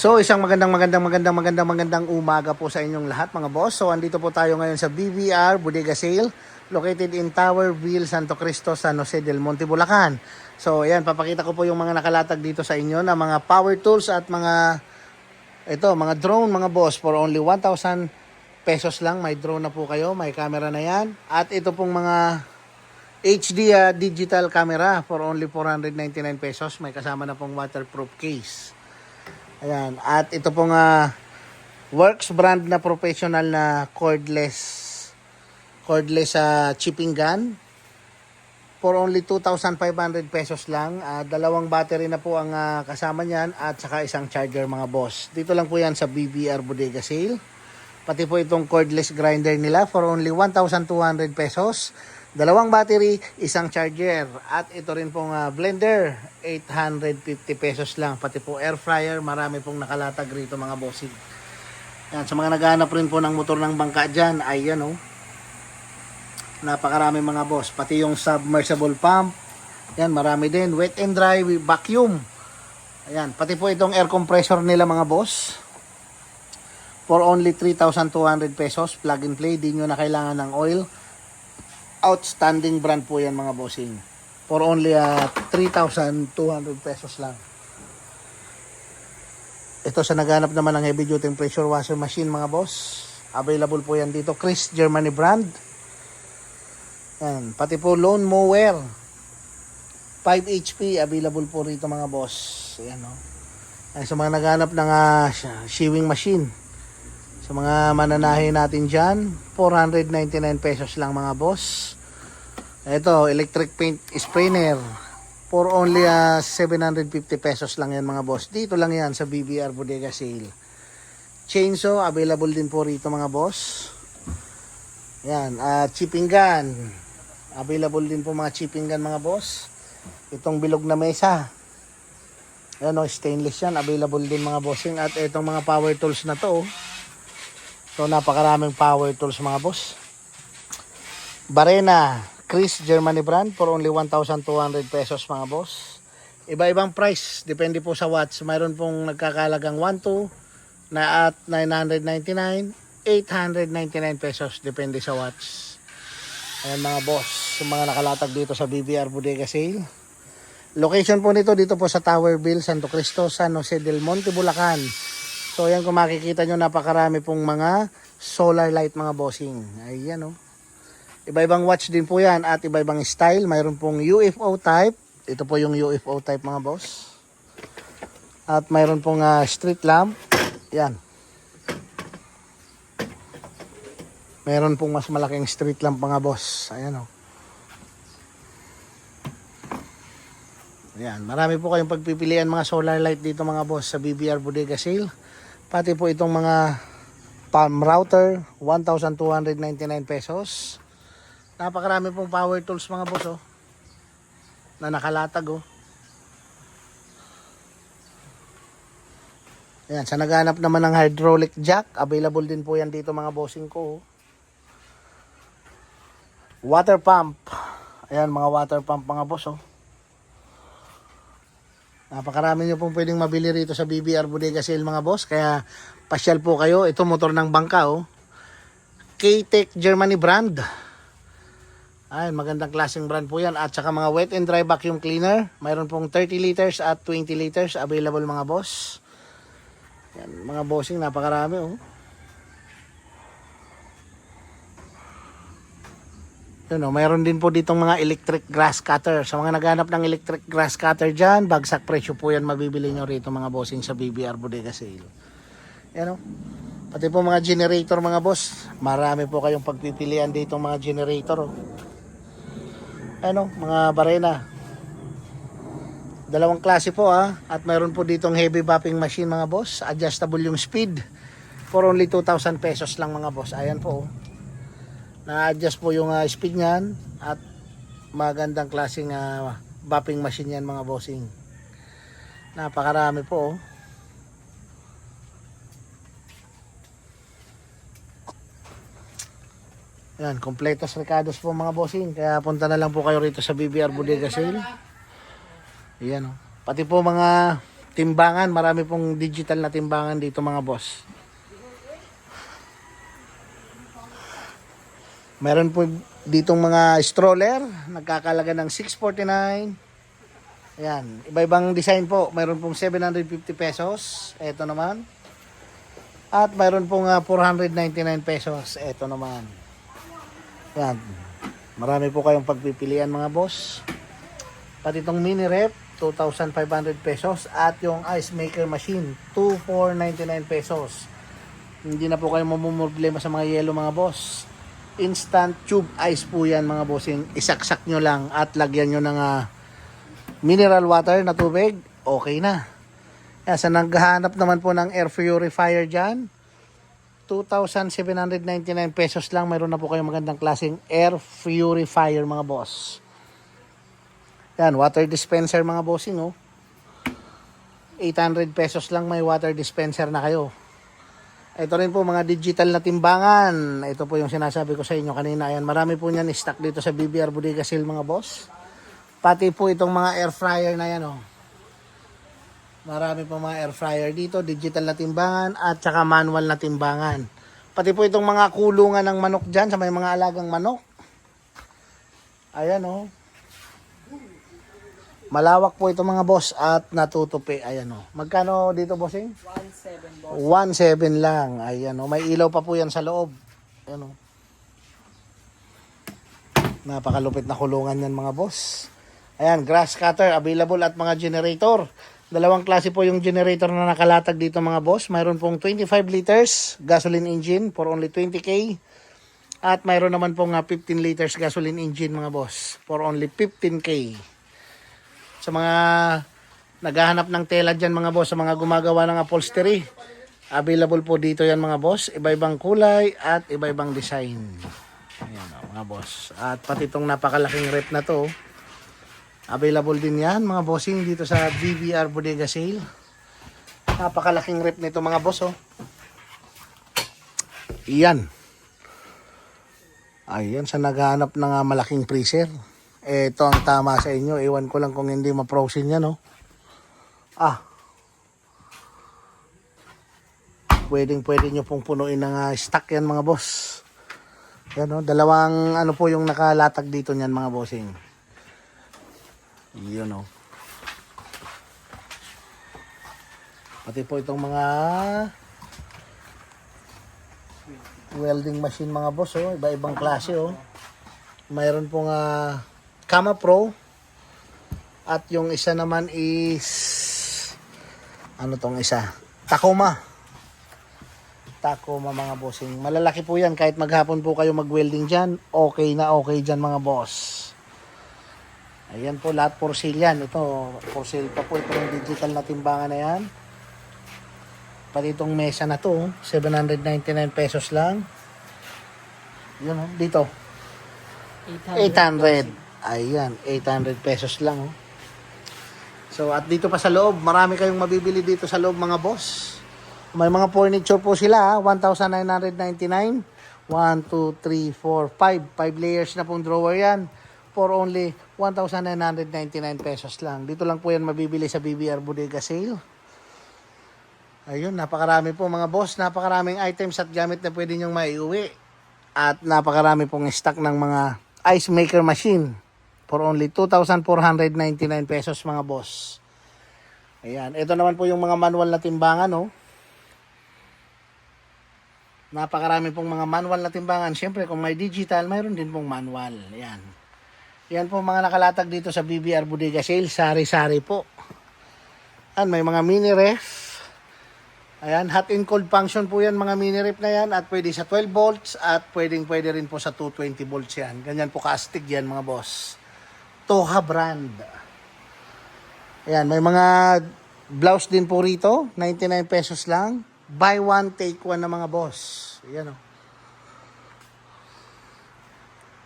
So isang magandang magandang magandang magandang magandang umaga po sa inyong lahat mga boss. So andito po tayo ngayon sa BVR Bodega Sale located in Towerville, Santo Cristo, San Jose del Monte, Bulacan. So ayan, papakita ko po yung mga nakalatag dito sa inyo na mga power tools at mga ito, mga drone mga boss for only 1,000 pesos lang. May drone na po kayo, may camera na yan. At ito pong mga HD ah, digital camera for only 499 pesos. May kasama na pong waterproof case. Ayan. At ito pong ah, Works brand na professional na cordless cordless sa chipping gun for only 2,500 pesos lang. Ah, dalawang battery na po ang ah, kasama niyan at saka isang charger mga boss. Dito lang po yan sa BBR Bodega Sale. Pati po itong cordless grinder nila for only 1,200 pesos. Dalawang battery, isang charger. At ito rin pong ah, blender, 850 pesos lang. Pati po air fryer, marami pong nakalatag rito mga bossing. Yan, sa mga naghahanap rin po ng motor ng bangka dyan, ay yan oh. Napakarami mga boss. Pati yung submersible pump. Yan, marami din. Wet and dry vacuum. Ayan, pati po itong air compressor nila mga boss. For only 3,200 pesos. Plug and play. Di nyo na kailangan ng oil. Outstanding brand po yan mga bossing. For only uh, 3,200 pesos lang. Ito sa naghanap naman ng heavy duty pressure washer machine mga boss. Available po yan dito. Chris Germany brand. Yan. Pati po lawn mower. 5 HP available po rito mga boss. Ayan o. Ay, sa mga naghanap ng ah, shewing machine. Sa mga mananahi natin dyan, 499 pesos lang mga boss. Ito, electric paint sprayer. For only ah, 750 pesos lang yan mga boss. Dito lang yan sa BBR Bodega Sale. Chainsaw, available din po rito mga boss. Yan, ah chipping gun. Available din po mga chipping gun mga boss. Itong bilog na mesa. Ayan o, stainless yan. Available din mga bossing. At itong mga power tools na to. oh. So, napakaraming power tools mga boss. Barena, Chris Germany brand for only 1,200 pesos mga boss. Iba-ibang price. Depende po sa watts. Mayroon pong nagkakalagang 1,2 na at 999, 899 pesos. Depende sa watts. Ayan mga boss, mga nakalatag dito sa BBR Bodega Sale. Location po nito dito po sa Towerville, Santo Cristo, San Jose del Monte, Bulacan. So ayan kung makikita nyo napakarami pong mga solar light mga bossing. Ayan oh. Iba-ibang watch din po yan at iba-ibang style. Mayroon pong UFO type. Ito po yung UFO type mga boss. At mayroon pong ah, street lamp. Yan. Meron pong mas malaking street lamp mga boss. Ayan oh. Ayan, marami po kayong pagpipilian mga solar light dito mga boss sa BBR Bodega Sale. Pati po itong mga palm router, 1,299 pesos. Napakarami pong power tools mga boss oh. Na nakalatag oh. Ayan, sa naghanap naman ng hydraulic jack, available din po yan dito mga bossing ko. oh. Water pump. Ayan, mga water pump mga boss oh. Napakarami nyo pong pwedeng mabili rito sa BBR Bodega Sale mga boss. Kaya pasyal po kayo. Ito motor ng bangka oh. K-Tech Germany brand. Ay, magandang klaseng brand po yan. At saka mga wet and dry vacuum cleaner. Mayroon pong 30 liters at 20 liters available mga boss. Yan, mga bossing, napakarami oh. Yun, oh, mayroon din po ditong mga electric grass cutter. Sa mga naghanap ng electric grass cutter dyan, bagsak presyo po yan mabibili nyo rito mga bossing sa BBR Bodega Sale. Yan oh. Pati po mga generator mga boss. Marami po kayong pagpipilian dito mga generator oh. Ano, mga barena. Dalawang klase po ah. At mayroon po ditong heavy bopping machine mga boss. Adjustable yung speed. For only 2,000 pesos lang mga boss. Ayan po oh. Na-adjust po yung ah, speed niyan. At magandang klaseng uh, bopping machine yan mga bossing. Napakarami po oh. Yan, kompletos recados po mga bossing. Kaya punta na lang po kayo rito sa BBR Bodega Sale. Yan oh. Pati po mga timbangan. Marami pong digital na timbangan dito mga boss. Meron po ditong mga stroller, nagkakalaga ng 649. Ayan, iba-ibang design po. Meron pong 750 pesos. Ito naman. At mayroon pong ah, 499 pesos. Ito naman. Ayan. Marami po kayong pagpipilian mga boss. Pati itong mini rep, 2,500 pesos. At yung ice maker machine, 2,499 pesos. Hindi na po kayo mamumroblema sa mga yelo mga boss. Instant tube ice po yan mga bossing. Isaksak nyo lang at lagyan nyo ng ah, mineral water na tubig. Okay na. Kaya sa naghahanap naman po ng air purifier dyan, 2,799 pesos lang. Mayroon na po kayong magandang klaseng air purifier mga boss. Yan, water dispenser mga bossing oh. 800 pesos lang may water dispenser na kayo. Ito rin po mga digital na timbangan. Ito po yung sinasabi ko sa inyo kanina. Ayan, marami po niyan stock dito sa BBR Bodega Sale mga boss. Pati po itong mga air fryer na yan oh. Marami po mga air fryer dito, digital na timbangan at saka manual na timbangan. Pati po itong mga kulungan ng manok dyan sa may mga alagang manok. Ayan oh. Malawak po ito mga boss at natutupi. Ayan oh. Magkano dito bossing? 1.7 boss. 1.7 lang. Ayan oh. May ilaw pa po yan sa loob. Ayan oh. Napakalupit na kulungan yan mga boss. Ayan, grass cutter available at mga generator. Dalawang klase po yung generator na nakalatag dito mga boss. Mayroon pong 25 liters gasoline engine for only 20k. At mayroon naman pong ah, 15 liters gasoline engine mga boss for only 15k. Sa mga naghahanap ng tela dyan mga boss, sa mga gumagawa ng upholstery, available po dito yan mga boss. Iba-ibang kulay at iba-ibang design. Ayan o, mga boss. At pati itong napakalaking rep na to, available din yan mga bossing dito sa BBR Bodega Sale. Napakalaking rep nito mga boss oh. Iyan. Ayan, sa naghahanap ng malaking freezer. Ito ang tama sa inyo. Ewan ko lang kung hindi ma-frozen yan, no? Ah. Pwedeng pwede nyo pong punuin ng ah, stock yan, mga boss. Yan, no? Dalawang ano po yung nakalatag dito niyan, mga bossing. Yun, no? Pati po itong mga welding machine mga boss oh, iba-ibang klase oh. Mayroon pong uh, Kama Pro at yung isa naman is ano tong isa? Tacoma. Tacoma mga bossing. Malalaki po yan kahit maghapon po kayo mag-welding diyan, okay na okay diyan mga boss. Ayan po lahat for sale yan. Ito for sale pa po itong digital na timbangan na yan. Pati itong mesa na to, 799 pesos lang. Yun oh, dito. 800. Ayan, 800 pesos lang. Oh. So, at dito pa sa loob, marami kayong mabibili dito sa loob mga boss. May mga furniture po sila, ah, 1,999. 1, 2, 3, 4, 5. 5 layers na pong drawer yan. For only 1,999 pesos lang. Dito lang po yan mabibili sa BBR Bodega Sale. Ayun, napakarami po mga boss. Napakaraming items at gamit na pwede nyong maiuwi. At napakarami pong stock ng mga ice maker machine for only 2,499 pesos mga boss. Ayan, ito naman po yung mga manual na timbangan, no? Napakarami pong mga manual na timbangan. Siyempre, kung may digital, mayroon din pong manual. Ayan. Yan po mga nakalatag dito sa BBR Bodega Sale. Sari-sari po. Ayan, may mga mini ref. Ayan, hot and cold function po yan, mga mini ref na yan. At pwede sa 12 volts at pwedeng pwede rin po sa 220 volts yan. Ganyan po kaastig yan mga boss. Toha brand. Ayan, may mga blouse din po rito. 99 pesos lang. Buy one, take one na mga boss. Ayan o.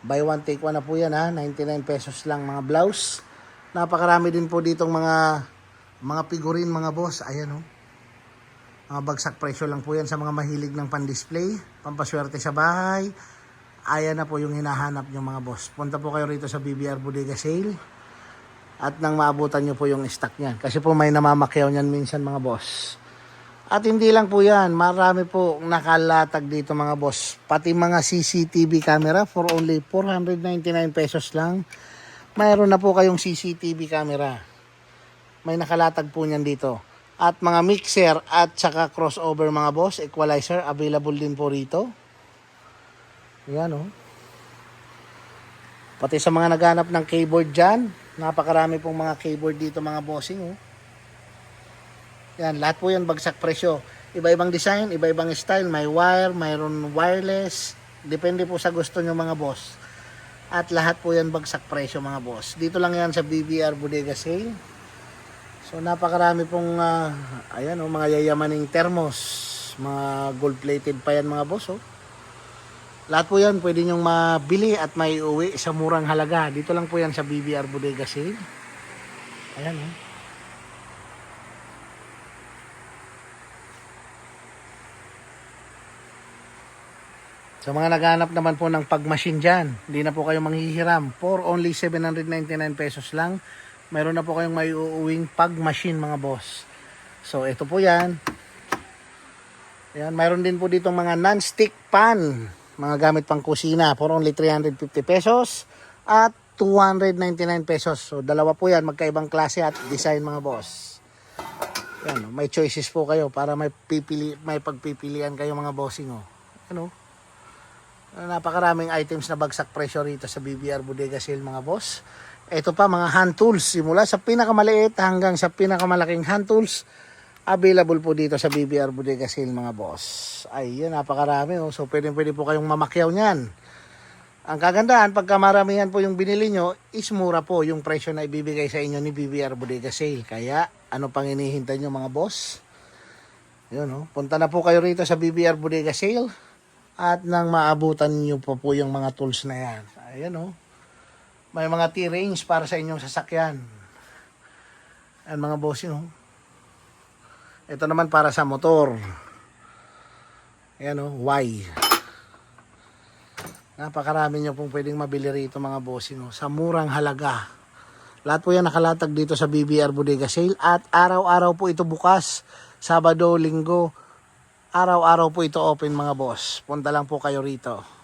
Buy one, take one na po yan ha. 99 pesos lang mga blouse. Napakarami din po ditong mga mga figurine mga boss. Ayan o. Mga bagsak presyo lang po yan sa mga mahilig ng pan-display, pampaswerte sa bahay. Ayan na po yung hinahanap nyo mga boss. Punta po kayo rito sa BBR Bodega Sale. at nang maabutan nyo po yung stock niyan. Kasi po may namamakyaw niyan minsan mga boss. At hindi lang po yan, marami po nakalatag dito mga boss. Pati mga CCTV camera for only 499 pesos lang. Mayroon na po kayong CCTV camera. May nakalatag po niyan dito. At mga mixer at saka crossover mga boss, equalizer, available din po rito. Yan oh. Pati sa mga naghanap ng keyboard dyan, napakarami pong mga keyboard dito mga bossing oh. Yan, lahat po yan bagsak presyo. Iba-ibang design, iba-ibang style, may wire, mayroon wireless, depende po sa gusto nyo mga boss. At lahat po yan bagsak presyo mga boss. Dito lang yan sa BBR Bodega Sale. So napakarami pong ah, ayan oh, mga yayamaning thermos, mga gold plated pa yan mga boss oh. Lahat po yan pwede nyong mabili at may uwi sa murang halaga. Dito lang po yan sa BBR Bodega Sale. Ayan oh. Sa mga naghanap naman po ng pagmachine dyan, hindi na po kayo manghihiram. For only 799 pesos lang, mayroon na po kayong may uuwing pagmachine mga boss. So, ito po yan. Ayan, mayroon din po dito mga non-stick pan, mga gamit pang kusina, for only 350 pesos at 299 pesos. So, dalawa po yan, magkaibang klase at design mga boss. Yan, may choices po kayo para may pipili, may pagpipilian kayo mga bossing oh. Ano? Napakaraming items na bagsak presyo rito sa BBR Bodega Sale mga boss. Ito pa mga hand tools simula sa pinakamaliit hanggang sa pinakamalaking hand tools available po dito sa BBR Bodega Sale mga boss. Ay, yan napakarami oh. So pwede pwede po kayong mamakyaw niyan. Ang kagandahan pagka maramihan po yung binili nyo is mura po yung presyo na ibibigay sa inyo ni BBR Bodega Sale. Kaya ano pang hinihintay nyo mga boss? Yun oh. Punta na po kayo rito sa BBR Bodega Sale at nang maabutan niyo po po yung mga tools na yan. Ayan oh. May mga T-range para sa inyong sasakyan. Ayan mga bossing oh. Ito naman para sa motor. Ayan oh, Y. Napakarami nyo pong pwedeng mabili rito mga bossing oh, sa murang halaga. Lahat po yan nakalatag dito sa BBR Bodega Sale at araw-araw po ito bukas. Sabado, Linggo, araw-araw po ito open mga boss. Punta lang po kayo rito.